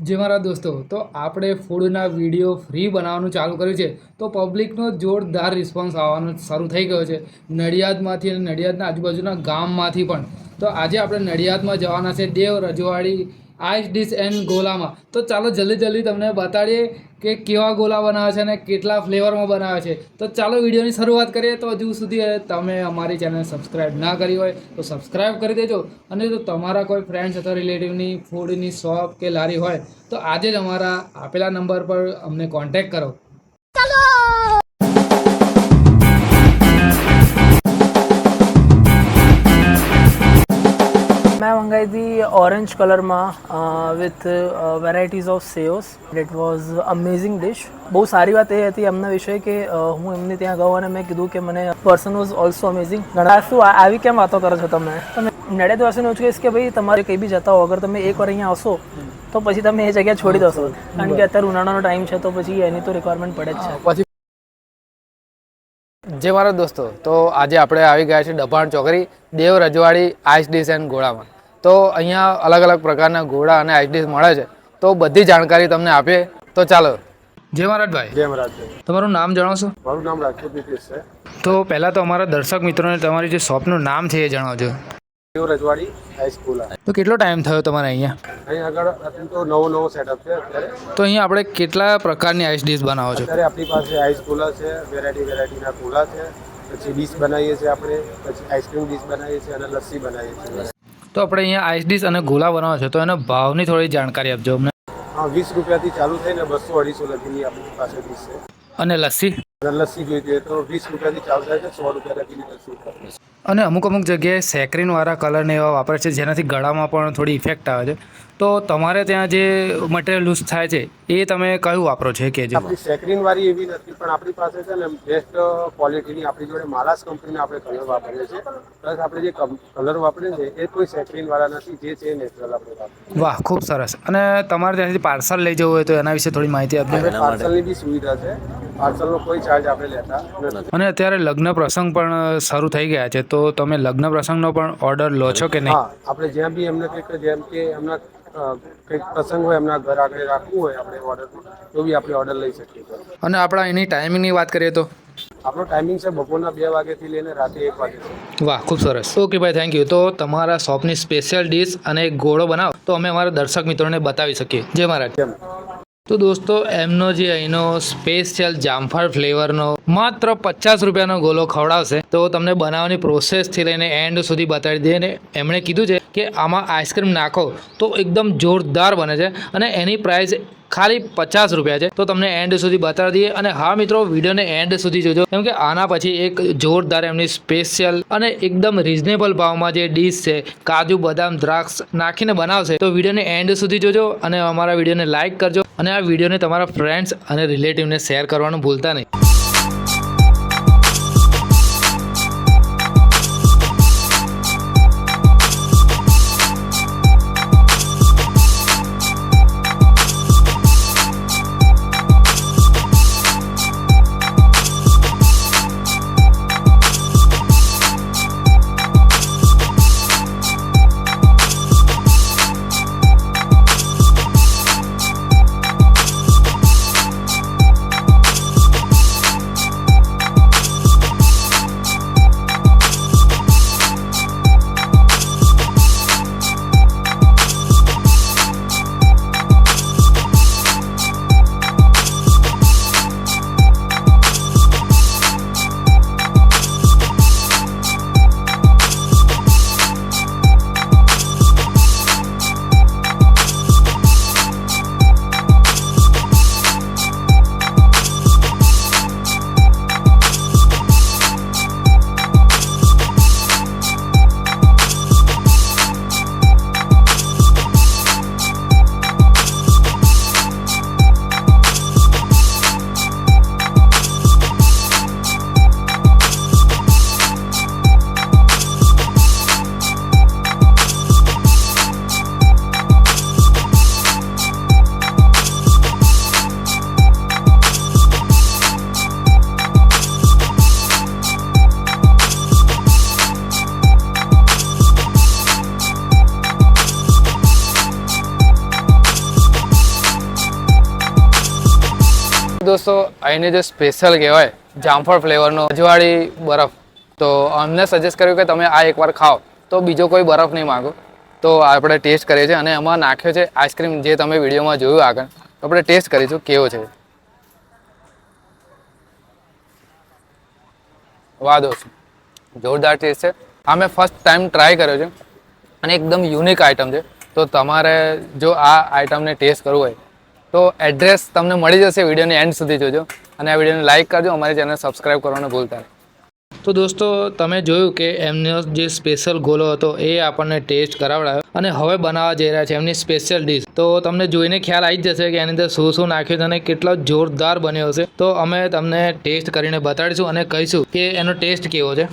જે મારા દોસ્તો, તો આપણે ફૂડના વીડિયો ફ્રી બનાવવાનું ચાલુ કર્યું છે, તો પબ્લિકનો જોરદાર રિસ્પોન્સ આવવાનો શરૂ થઈ ગયો છે, નડિયાદમાંથી અને નડિયાદના આજુબાજુના ગામમાંથી પણ. તો આજે આપણે નડિયાદમાં જવાના છે, દેવ રજવાડી આઈસ ડીશ એન્ડ ગોલામાં. તો ચાલો જલ્દી જલ્દી તમને બતાડીએ કે કેવા ગોલા બનાવે છે અને કેટલા ફ્લેવરમાં બનાવે છે. તો ચાલો વિડીયોની શરૂઆત કરીએ. તો હજુ સુધી તમે અમારી ચેનલ સબસ્ક્રાઈબ ના કરી હોય તો સબસ્ક્રાઈબ કરી દેજો. અને જો તમારા કોઈ ફ્રેન્ડ્સ અથવા રિલેટિવની ફૂડની શોપ કે લારી હોય તો આજે જ અમારા આપેલા નંબર પર અમને કોન્ટેક્ટ કરો. મેં મંગાવી હતી ઓરેન્જ કલરમાં વિથ વેરાયટીઝ ઓફ સેઓસ ઇટ વોઝ અમેઝિંગ ડિશ બહુ સારી વાત એ હતી એમના વિશે કે હું એમને ત્યાં ગયો અને મેં કીધું કે મને પર્સન વોઝ ઓલ્સો અમેઝિંગ ઘણા શું આવી કેમ વાતો કરો છો તમે? તમે નડિયાદવાસીને એવું કહીશ કે ભાઈ તમારે કંઈ બી જતા હો અગર તમે એક વાર અહીંયા આવશો તો પછી તમે એ જગ્યા છોડી દેશો. કારણ કે અત્યારે ઉનાળાનો ટાઈમ છે તો પછી એની તો રિક્વાયરમેન્ટ પડે જ છે. પછી જે મારા દોસ્તો તો આજે આપણે આવી ગયા છે ડભાણ ચોકડી દેવ રજવાડી આઈસ ડીશ એન્ડ ગોળામાં. તો અહીંયા અલગ અલગ પ્રકારના ઘોડા અને આઈસ ડીશ મળે છે. તો બધી જાણકારી તમને આપીએ. તો ચાલો. જય મહારાજભાઈ. જય મહારાજભાઈ. તમારું નામ જણાવશો મારું નામ રાખ્યું નીતિશ છે. તો પહેલાં તો અમારા દર્શક મિત્રોને તમારી જે શોપનું નામ છે એ જણાવજો. રજવાડી હાઈસ્કૂલ તો કેટલો ટાઈમ થયો તમારે અહીંયા? અહીં આગળ અત્યારે તો નવો નવો સેટઅપ છે અત્યારે. તો અહીંયા આપણે કેટલા પ્રકારની આઈસ ડીશ બનાવો છો? અત્યારે આપણી પાસે આઈસ કુલા છે વેરાયટી વેરાયટીના કુલા છે. પછી ડીશ બનાવીએ છીએ આપણે પછી આઈસ્ક્રીમ ડીશ બનાવીએ છીએ અને લસ્સી બનાવીએ છીએ. તો આપણે અહીંયા આઈસ ડીશ અને ગોલા બનાવો છો તો એના ભાવની થોડી જાણકારી આપજો અમને. હા વીસ રૂપિયાથી ચાલુ થઈને બસો અઢીસો લગીની આપણી પાસે ડીશ છે. અને લસ્સી? લસ્સી જોઈ હોય તો વીસ રૂપિયાથી ચાલુ થાય છે સો રૂપિયા લગીની લસ્સી અને અમુક અમુક જગ્યાએ સેક્રીનવાળા કલરને એવા વાપરે છે જેનાથી ગળામાં પણ થોડી ઇફેક્ટ આવે છે. તો તમારે ત્યાં જે મટીરિયલ યુઝ થાય છે એ તમે કયું વાપરો છો? કે જે આપણી સેક્રીન વાળી એવી નથી પણ આપણી પાસે છે ને બેસ્ટ ક્વોલિટીની આપણી જોડે માલાસ કંપનીના આપણે કલર વાપરીએ છીએ. પ્લસ આપણે જે કલર વાપરીએ છીએ એ કોઈ સેક્રીન વાળા નથી જે છે નેચરલ આપણે વાહ ખૂબ સરસ. અને તમારે ત્યાંથી પાર્સલ લઈ જવું હોય તો એના વિશે થોડી માહિતી આપજો. પાર્સલની બી સુવિધા છે. પાર્સલનો કોઈ ચાર્જ આપણે લેતા નથી. અને અત્યારે લગ્ન પ્રસંગ પણ શરૂ થઈ ગયા છે તો તમે લગ્ન પ્રસંગનો પણ ઓર્ડર લો છો કે નહીં? હા આપણે જ્યાં બી એમને કંઈક જેમ કે એમના કંઈક પ્રસંગ હોય એમના ઘર આગળ રાખવું હોય આપણે ઓર્ડર તો બી આપણે ઓર્ડર લઈ શકીએ છીએ. અને આપણા એની ટાઈમિંગની વાત કરીએ તો? આપણો ટાઈમિંગ છે બપોરના બે વાગ્યાથી લઈને રાતે એક વાગે વાહ ખૂબ સરસ. ઓકે ભાઈ થેન્ક યુ તો તમારા શોપની સ્પેશિયલ ડીશ અને એક ગોળો બનાવો તો અમે અમારા દર્શક મિત્રોને બતાવી શકીએ. જય મહારાજ. કેમ તો દોસ્તો, એમનો જે અહીંનો સ્પેશિયલ જામફળ ફ્લેવરનો માત્ર પચાસ રૂપિયાનો ગોલો ખવડાવશે, તો તમને બનાવવાની પ્રોસેસથી લઈને એન્ડ સુધી બતાવી દઈએ. અને એમણે કીધું છે કે આમાં આઈસ્ક્રીમ નાખો તો એકદમ જોરદાર બને છે અને એની પ્રાઇસ ખાલી પચાસ રૂપિયા છે. તો તમને એન્ડ સુધી બતાવી દઈએ અને હા મિત્રો, વિડીયોને એન્ડ સુધી જોજો. કેમ કે આના પછી એક જોરદાર એમની સ્પેશિયલ અને એકદમ રિઝનેબલ ભાવમાં જે ડીશ છે, કાજુ, બદામ, દ્રાક્ષ નાખીને બનાવશે. તો વિડીયોને એન્ડ સુધી જોજો અને અમારા વિડીયોને લાઇક કરજો અને આ વિડીયોને તમારા ફ્રેન્ડ્સ અને રિલેટિવને શેર કરવાનું ભૂલતા નહીં. દોસ્તો અહીંની જે સ્પેશિયલ કહેવાય, જામફળ ફ્લેવરનો અજવાળી બરફ. તો અમને સજેસ્ટ કર્યું કે તમે આ એકવાર ખાઓ. તો બીજો કોઈ બરફ નહીં માગો. તો આપણે ટેસ્ટ કરીએ છીએ અને એમાં નાખ્યો છે આઈસ્ક્રીમ જે તમે વિડીયોમાં જોયું આગળ. તો આપણે ટેસ્ટ કરીશું કેવો છે. વાહ દોસ્તો, જોરદાર ટેસ્ટ છે. આ મેં ફર્સ્ટ ટાઈમ ટ્રાય કર્યો છે. અને એકદમ યુનિક આઇટમ છે. તો તમારે જો આ આઇટમને ટેસ્ટ કરવું હોય તો એડ્રેસ તમને મળી જશે વિડીયોની એન્ડ સુધી જોજો. અને આ વિડીયોને લાઇક કરજો, અમારી ચેનલ સબસ્ક્રાઇબ કરવાનું ભૂલતા તો દોસ્તો, તમે જોયું કે એમનો જે સ્પેશિયલ ગોલો હતો એ આપણને ટેસ્ટ કરાવડાયો અને હવે બનાવવા જઈ રહ્યા છે એમની સ્પેશિયલ ડીશ તો તમને જોઈને ખ્યાલ આવી જ જશે કે એની અંદર શું શું નાખ્યું અને કેટલો જોરદાર બન્યો હશે. તો અમે તમને ટેસ્ટ કરીને બતાડીશું અને કહીશું કે એનો ટેસ્ટ કેવો છે.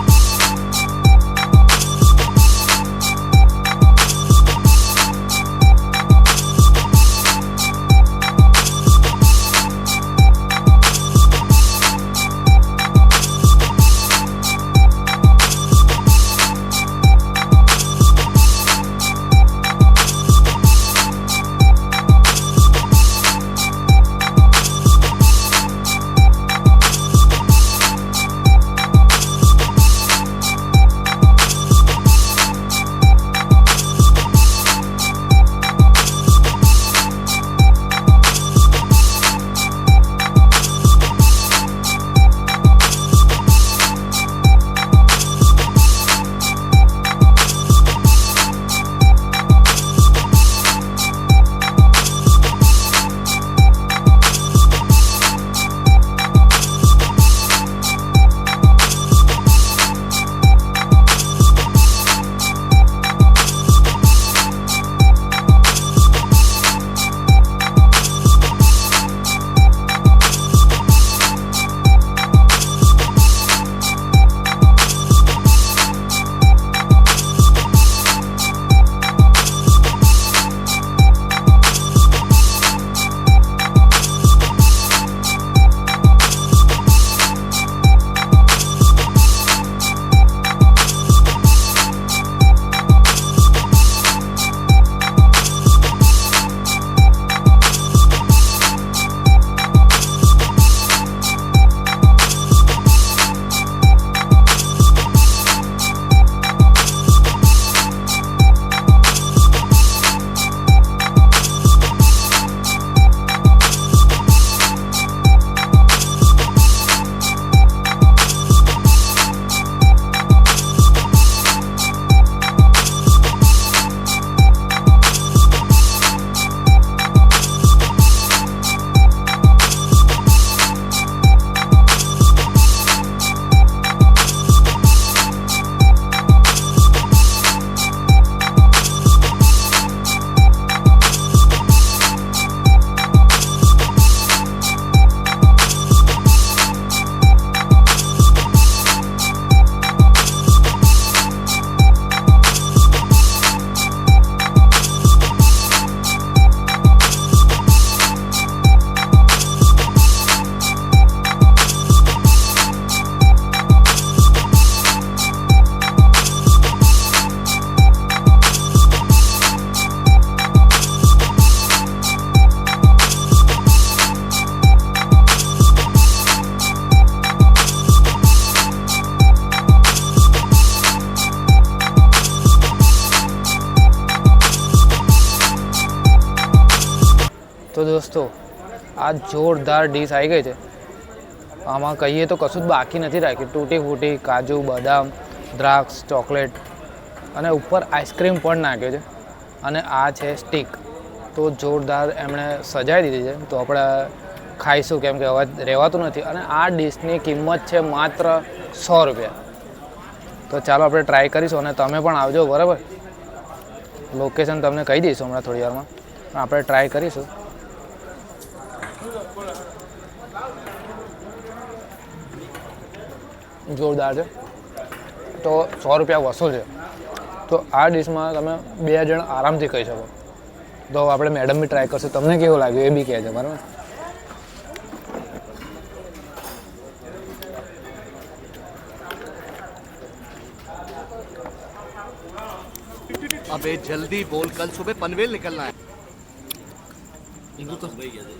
તો દોસ્તો, આ જોરદાર ડીશ આવી ગઈ છે. આમાં કહીએ તો કશું જ બાકી નથી રાખ્યું. તૂટી ફૂટી કાજુ, બદામ, દ્રાક્ષ, ચોકલેટ અને ઉપર આઈસ્ક્રીમ પણ નાખ્યો છે. અને આ છે સ્ટીક. તો જોરદાર એમણે સજાવી દીધી છે. તો આપણે ખાઈશું, કેમ કે હવે રહેવાતું નથી. અને આ ડીશની કિંમત છે માત્ર સો રૂપિયા. તો ચાલો આપણે ટ્રાય કરીશું અને તમે પણ આવજો, બરાબર? લોકેશન તમને કહી દઈશું હમણાં થોડી વારમાં. આપણે ટ્રાય કરીશું. જોરદાર છે. તો સો રૂપિયા વસૂલ છે. તો આ ડીશમાં તમે બે જણ આરામથી કહી શકો. તો આપણે મેડમ બી ટ્રાય કરશું. તમને કેવું લાગ્યું એ બી કહે કહેજો બરાબર? अबे જલ્દી બોલ કલ સુબહ પનવેલ નીકળના હે. એવું તો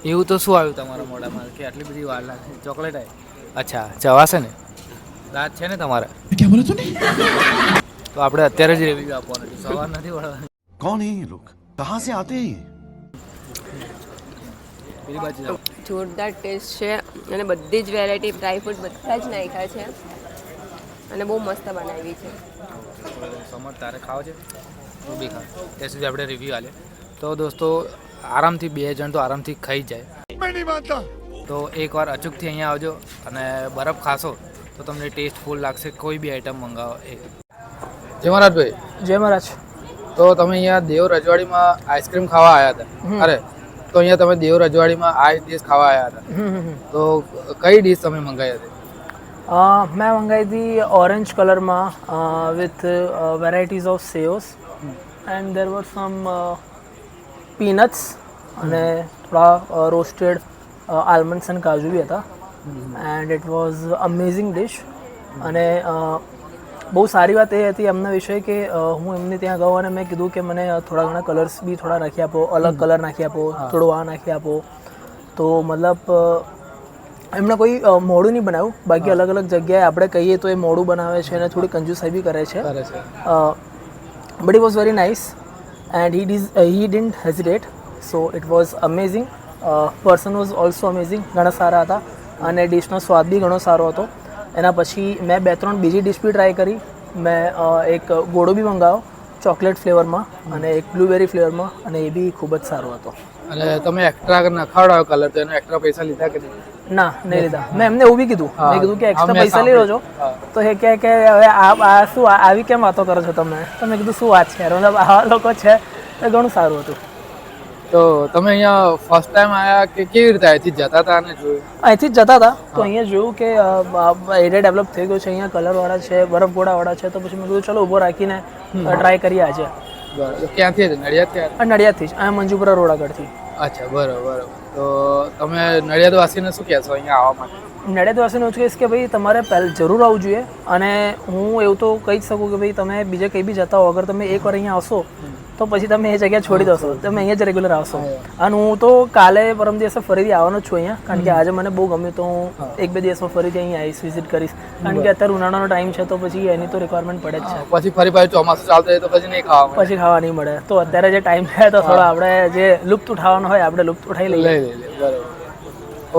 એવું તો શું આવ્યું તમારા મોઢામાં? કે આટલી બધી વાર લાગે? ચોકલેટ આવી અચ્છા જવાશે ને? દાંત છે ને તમારે? ક્યાં બોલે તું તો આપણે અત્યારે જ રિવ્યુ આપવાનો છે. સવાર નથી વળવા કોણ હે લોક? કહા સે આતે હે જોરદાર ટેસ્ટ છે અને બધી જ વેરાયટી ડ્રાય ફ્રૂટ બધા જ નાખ્યા છે. અને બહુ મસ્ત બનાવી છે. સમર તારે ખાવ છે? હું બી ખાવ ત્યાં સુધી આપણે રિવ્યુ આલે. તો દોસ્તો આરામથી બે જણ તો આરામથી ખાઈ જાય. તો એકવાર અચૂકથી અહીંયા આવજો અને બરફ ખાશો. તો તમને ટેસ્ટફુલ લાગશે કોઈ બી આઈટમ મંગાવો એ. જય મહારાજભાઈ. જય મહારાજ. તો તમે અહીંયા દેવ રજવાડીમાં આઈસ્ક્રીમ ખાવા આવ્યા હતા. અરે તો અહીંયા તમે દેવ રજવાડીમાં આ ડીશ ખાવા આવ્યા હતા. તો કઈ ડીશ તમે મંગાવી હતી? મેં મંગાવી હતી ઓરેન્જ કલરમાં with varieties of saves and there were some peanuts અને થોડા રોસ્ટેડ આલમંડ્સ એન્ડ કાજુ બી હતા. And it was amazing dish અને બહુ સારી વાત એ હતી એમના વિશે કે હું એમને ત્યાં ગયો અને મેં કીધું કે મને થોડા ઘણા કલર્સ બી થોડા નાખી આપો અલગ કલર નાખી આપો થોડો આ નાખી આપો. તો મતલબ એમણે કોઈ મોડું નહીં બનાવ્યું. બાકી અલગ અલગ જગ્યાએ આપણે કહીએ તો એ મોડું બનાવે છે અને થોડી કંજુસાઈ બી કરે છે. કરે છે. But it was very nice and he does he didn't hesitate so it was amazing person was also amazing ઘણા સારા હતા. અને ડિશનો સ્વાદ બી ઘણો સારો હતો. એના પછી મેં બે ત્રણ બીજી ડિશ બી ટ્રાય કરી. મેં એક ગોળો બી મંગાવ્યો ચોકલેટ ફ્લેવરમાં અને એક બ્લુબેરી ફ્લેવરમાં અને એ બી ખૂબ જ સારો હતો. અને તમે એક્સ્ટ્રા નખાવડાવો કલર તો એનો એક્સ્ટ્રા પૈસા લીધા કે ના નહીં લીધા. મેં એમને એવું બી કીધું. મેં કીધું કે એક્સ્ટ્રા પૈસા લઈ લો છો તો એ કહે કે હવે આ આ શું આવી કેમ વાતો કરો છો તમે? તો મેં કીધું શું વાત છે મતલબ આવા લોકો છે એ ઘણું સારું હતું. તો તમે અહીંયા ફર્સ્ટ ટાઈમ આવ્યા કે કેવી રીતે અહીંથી જતા હતા અને જોયું? અહીંથી જ જતા હતા. તો અહીંયા જોયું કે એરિયા ડેવલપ થઈ ગયો છે. અહીંયા કલરવાળા છે બરફગોળાવાળા છે. તો પછી મેં કીધું ચલો ઊભો રાખીને ટ્રાય કરીએ આજે. બરાબર. ક્યાંથી હતી? નડિયાદથી નડિયાદથી જ. આ મંજુપુરા રોડ આગળથી. અચ્છા બરાબર. બરાબર તો તમે નડિયાદ વાસીને શું કહેશો અહીંયા આવવા માટે? નડિયાદવાસીને એવું કહીશ કે ભાઈ તમારે પહેલાં જરૂર આવવું જોઈએ અને હું એવું તો કહી જ શકું કે ભાઈ તમે બીજે કંઈ બી જતા હો અગર તમે એકવાર અહીંયા આવશો તો પછી તમે એ જગ્યા છોડી દોશો. તમે અહીંયા જ રેગ્યુલર આવશો. અને હું તો કાલે પરમ દિવસે ફરીથી આવવાનો જ છું અહીંયા કારણ કે આજે મને બહુ ગમ્યું તો હું એક બે દિવસમાં ફરીથી અહીંયા આવીશ વિઝિટ કરીશ. કારણ કે અત્યારે ઉનાળાનો ટાઈમ છે તો પછી એની તો રિક્વાયરમેન્ટ પડે જ છે. પછી ફરી પાછું ચોમાસું ચાલતું તો પછી નહીં ખાવા. પછી ખાવા નહીં મળે. તો અત્યારે જે ટાઈમ છે તો થોડો આપણે જે લુપ્ત ઉઠાવવાનો હોય આપણે લુપ્ત ઉઠાવી લઈએ બરાબર.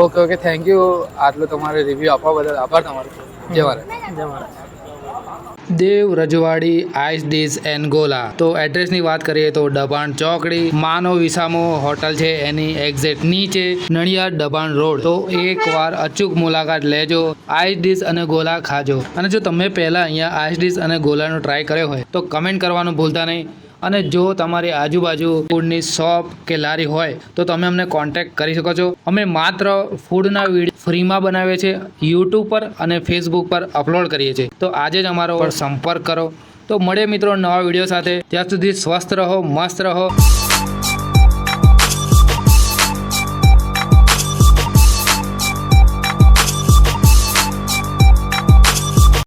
ઓકે ઓકે થેન્ક યુ આટલું તમારે રિવ્યુ આપવા બદલ આભાર તમારો. જય મહારાજ જય મહારાજ દેવ રજવાડી આઈસ ડીશ એન્ડ ગોલા તો એડ્રેસની વાત કરીએ તો દબાણ ચોકડી માનો વિસામો હોટલ છે એની એક્ઝેક્ટ નીચે નડિયાદ દબાણ રોડ. તો એકવાર અચૂક મુલાકાત લેજો આઈસ ડીશ અને ગોલા ખાજો. અને જો તમે પહેલાં અહીંયા આઈસ ડીશ અને ગોલાનો ટ્રાય કર્યો હોય તો કમેન્ટ કરવાનું ભૂલતા નહીં. અને જો તમારી આજુબાજુ ફૂડની શોપ કે લારી હોય, તો તમે અમને કોન્ટેક્ટ કરી શકો છો. અમે માત્ર ફૂડના વીડિયો ફ્રીમાં બનાવીએ છીએ યુટ્યુબ પર અને ફેસબુક પર અપલોડ કરીએ છીએ. તો આજે જ અમારો પર સંપર્ક કરો. તો મળે મિત્રો નવા વીડિયો સાથે. ત્યાં સુધી સ્વસ્થ રહો, મસ્ત રહો.